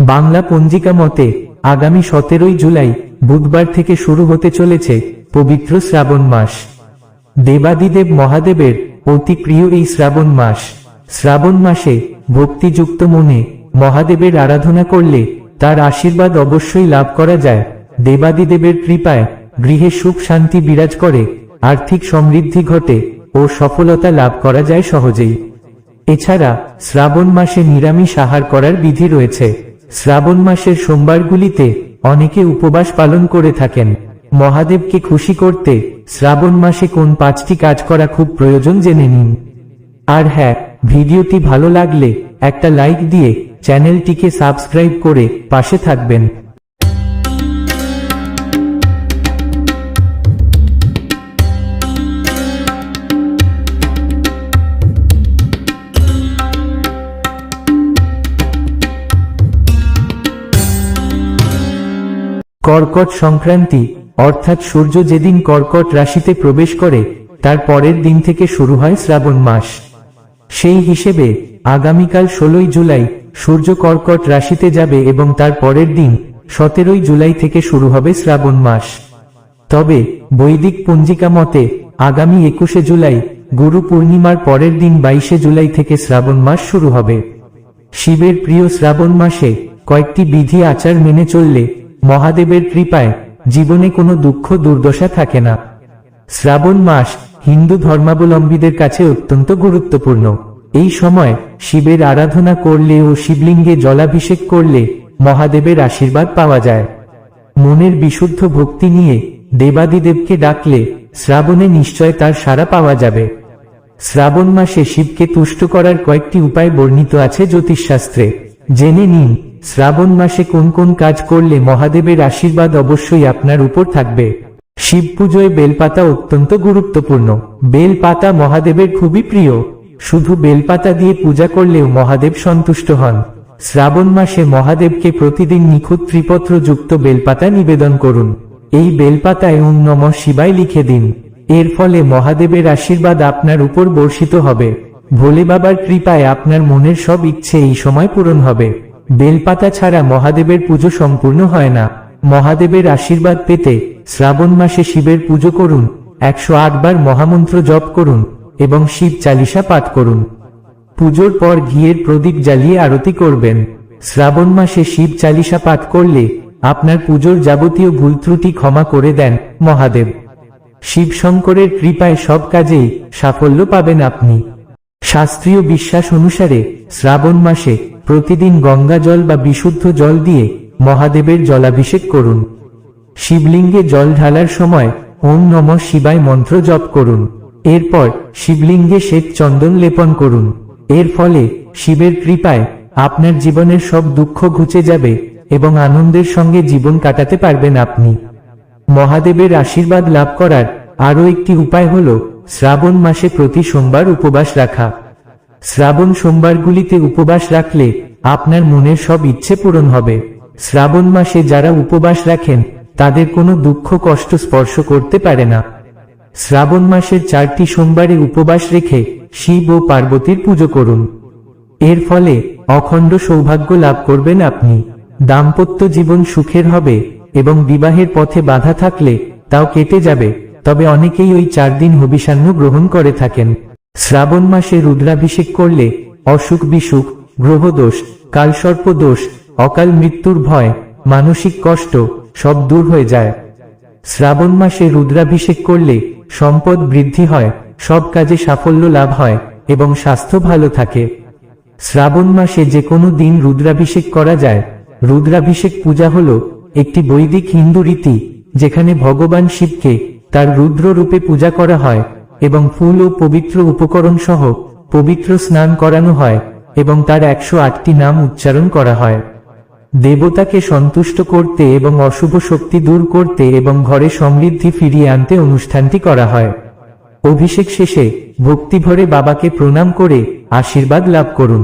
বাংলা পঞ্জিকা মতে, আগামী সতেরোই জুলাই বুধবার থেকে শুরু হতে চলেছে পবিত্র শ্রাবণ মাস। দেবাদিদেব মহাদেবের অতি প্রিয় এই শ্রাবণ মাস। শ্রাবণ মাসে ভক্তিযুক্ত মনে মহাদেবের আরাধনা করলে তার আশীর্বাদ অবশ্যই লাভ করা যায়। দেবাদিদেবের কৃপায় গৃহে সুখ শান্তি বিরাজ করে, আর্থিক সমৃদ্ধি ঘটে ও সফলতা লাভ করা যায় সহজেই। এছাড়া শ্রাবণ মাসে নিরামিষ আহার করার বিধি রয়েছে। শ্রাবণ মাসের সোমবারগুলিতে অনেকে উপবাস পালন করে থাকেন। মহাদেবকে খুশি করতে শ্রাবণ মাসে কোন পাঁচটি কাজ করা খুব প্রয়োজন জেনে নিন। আর হ্যাঁ ভিডিওটি ভালো লাগলে একটা লাইক দিয়ে চ্যানেলটিকে সাবস্ক্রাইব করে পাশে থাকবেন। কর্কট সংক্রান্তি, অর্থাৎ সূর্য যেদিন কর্কট রাশিতে প্রবেশ করে, তার পরের দিন থেকে শুরু হয় শ্রাবণ মাস। সেই হিসেবে, আগামীকাল ষোলোই জুলাই, সূর্য কর্কট রাশিতে যাবে এবং তার পরের দিন, সতেরোই জুলাই থেকে শুরু হবে শ্রাবণ মাস। তবে, বৈদিক পঞ্জিকা মতে, আগামী একুশে জুলাই, গুরু পূর্ণিমার পরের দিন বাইশে জুলাই থেকে শ্রাবণ মাস শুরু হবে। শিবের প্রিয় শ্রাবণ মাসে, কয়েকটি বিধি আচার মেনে চললে মহাদেবের কৃপায় জীবনে কোনো দুঃখ দুর্দশা থাকে না। শ্রাবণ মাস হিন্দু ধর্মাবলম্বীদের কাছে অত্যন্ত গুরুত্বপূর্ণ। এই সময় শিবের আরাধনা করলে ও শিবলিঙ্গে জলাভিষেক করলে মহাদেবের আশীর্বাদ পাওয়া যায়। মনের বিশুদ্ধ ভক্তি নিয়ে দেবাদিদেবকে ডাকলে শ্রাবণে নিশ্চয় তার সাড়া পাওয়া যাবে। শ্রাবণ মাসে শিবকে তুষ্ট করার কয়েকটি উপায় বর্ণিত আছে জ্যোতিষশাস্ত্রে। জেনে নিন শ্রাবণ মাসে কোন কোন কাজ করলে মহাদেবের আশীর্বাদ অবশ্যই আপনার উপর থাকবে। শিব পুজোয় বেলপাতা অত্যন্ত গুরুত্বপূর্ণ। বেলপাতা মহাদেবের খুবই প্রিয়। শুধু বেলপাতা দিয়ে পূজা করলেও মহাদেব সন্তুষ্ট হন। শ্রাবণ মাসে মহাদেবকে প্রতিদিন নিখুঁত ত্রিপত্র যুক্ত বেলপাতা নিবেদন করুন। এই বেলপাতায় ওম নম শিবায় লিখে দিন। এর ফলে মহাদেবের আশীর্বাদ আপনার উপর বর্ষিত হবে। ভোলে বাবার কৃপায় আপনার মনের সব ইচ্ছে এই সময় পূরণ হবে। বেলপাতা ছাড়া মহাদেবের পুজো সম্পূর্ণ হয় না। মহাদেবের আশীর্বাদ পেতে শ্রাবণ মাসে শিবের পুজো করুন, একশো বার মহামন্ত্র জপ করুন এবং শিব চালিসা পাঠ করুন। পুজোর পর ঘিয়ের প্রদীপ জ্বালিয়ে আরতি করবেন। শ্রাবণ মাসে শিব চালিসা পাঠ করলে আপনার পুজোর যাবতীয় ভুল ত্রুটি ক্ষমা করে দেন মহাদেব। শিবশঙ্করের কৃপায় সব কাজেই সাফল্য পাবেন আপনি। শাস্ত্রীয় বিশ্বাস অনুসারে শ্রাবণ মাসে প্রতিদিন গঙ্গা জল বা বিশুদ্ধ জল দিয়ে মহাদেবের জলাভিষেক করুন। শিবলিঙ্গে জল ঢালার সময় ওম নম শিবায় মন্ত্র জপ করুন। এরপর শিবলিঙ্গে শ্বেত চন্দন লেপন করুন। এর ফলে শিবের কৃপায় আপনার জীবনের সব দুঃখ ঘুচে যাবে এবং আনন্দের সঙ্গে জীবন কাটাতে পারবেন আপনি। মহাদেবের আশীর্বাদ লাভ করার আরও একটি উপায় হল শ্রাবণ মাসে প্রতি সোমবার উপবাস রাখা। শ্রাবণ সোমবারগুলিতে উপবাস রাখলে আপনার মনের সব ইচ্ছে পূরণ হবে। শ্রাবণ মাসে যারা উপবাস রাখেন, তাদের কোনো দুঃখ কষ্ট স্পর্শ করতে পারে না। শ্রাবণ মাসের চারটি সোমবারে উপবাস রেখে শিব ও পার্বতীর পুজো করুন। এর ফলে অখণ্ড সৌভাগ্য লাভ করবেন আপনি। দাম্পত্য জীবন সুখের হবে এবং বিবাহের পথে বাধা থাকলে তাও কেটে যাবে। তবে অনেকেই ওই চার দিন হবিষান্ন গ্রহণ করে থাকেন। শ্রাবণ মাসে রুদ্রাভিষেক করলে অসুখ বিসুখ, গ্রহদোষ কালসর্প দোষ অকাল মৃত্যুর ভয়, মানসিক কষ্ট সব দূর হয়ে যায়। শ্রাবণ মাসে রুদ্রাভিষেক করলে সম্পদ বৃদ্ধি হয়, সব কাজে সাফল্য লাভ হয় এবং স্বাস্থ্য ভালো থাকে। শ্রাবণ মাসে যে কোনো দিন রুদ্রাভিষেক করা যায়। রুদ্রাভিষেক পূজা হল একটি বৈদিক হিন্দু রীতি, যেখানে ভগবান শিবকে তার রুদ্র রূপে পূজা করা হয়। এবং ফুল ও পবিত্র উপকরণ সহ পবিত্র স্নান করানো হয়, এবং তার একশো আটটি নাম উচ্চারণ করা হয়। দেবতাকে সন্তুষ্ট করতে এবং অশুভ শক্তি দূর করতে এবং ঘরে সমৃদ্ধি ফিরিয়ে আনতে অনুষ্ঠানটি করা হয়। অভিষেক শেষে ভক্তিভরে বাবাকে প্রণাম করে আশীর্বাদ লাভ করুন।